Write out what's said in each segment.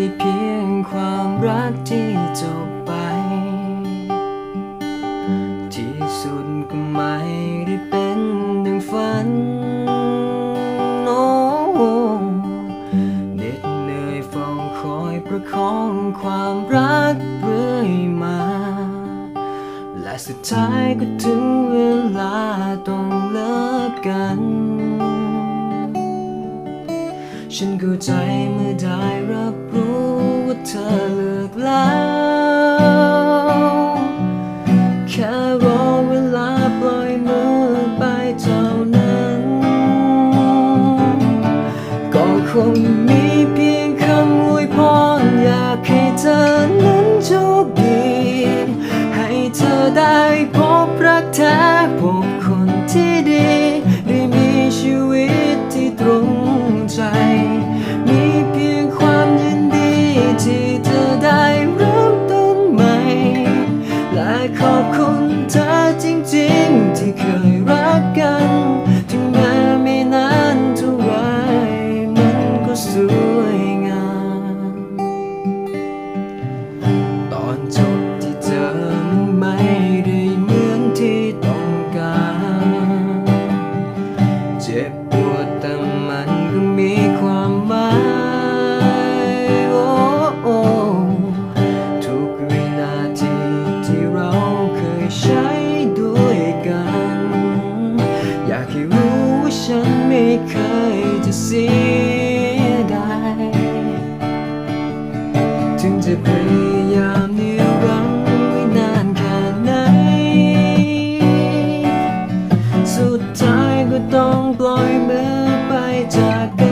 ได้เพียงความรักที่จบไป ที่สุดก็ไม่ได้เป็นดังฝันโอ้เหน็ดเหนื่อยเฝ้าคอยประคองความรักเรื่อยมา และสุดท้ายก็ถึงเวลาต้องเลิกกัน ฉันเข้าใจเมื่อได้รับรู้ว่าเธอเลิกแล้ว แค่รอเวลาปล่อยมือไปเท่านั้น ก็คงมีเพียงคำอวยพรอยากให้เธอ ง ฉันไม่เคยจะเสียดายถึงจะพยายามนิรันดร์ไว้นานแค่ไหน สุดท้ายก็ต้องปล่อยมือไปจากกัน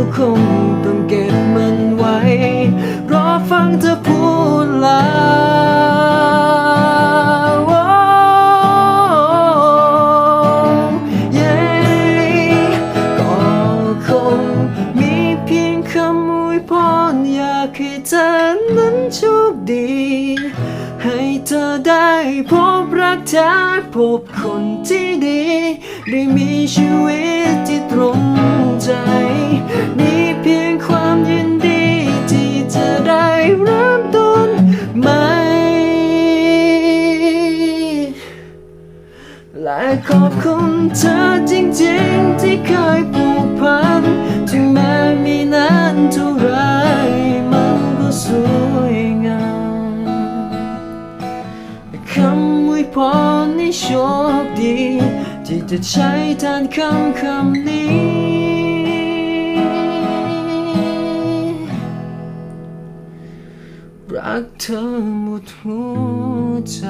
ก็คงต้องเก็บมันไว้ รอฟังเธอพูดลาโอ้เย้ก็คงมีเพียงคำอวยพรอยากให้เธอนั้นโชคดี ให้ เธอได้พบรักแท้พบคนที่ดี ได้มีชีวิตที่ตรงใจมีเพียงความยินดีที่จะได้เริ่มต้นใหม่และขอบคุณเธอจริงๆที่เคยผูกพันถึงแม้ม่ ชคดี ที่จะใช้แทนคำคำนี้ รักเธอหมดหัวใจ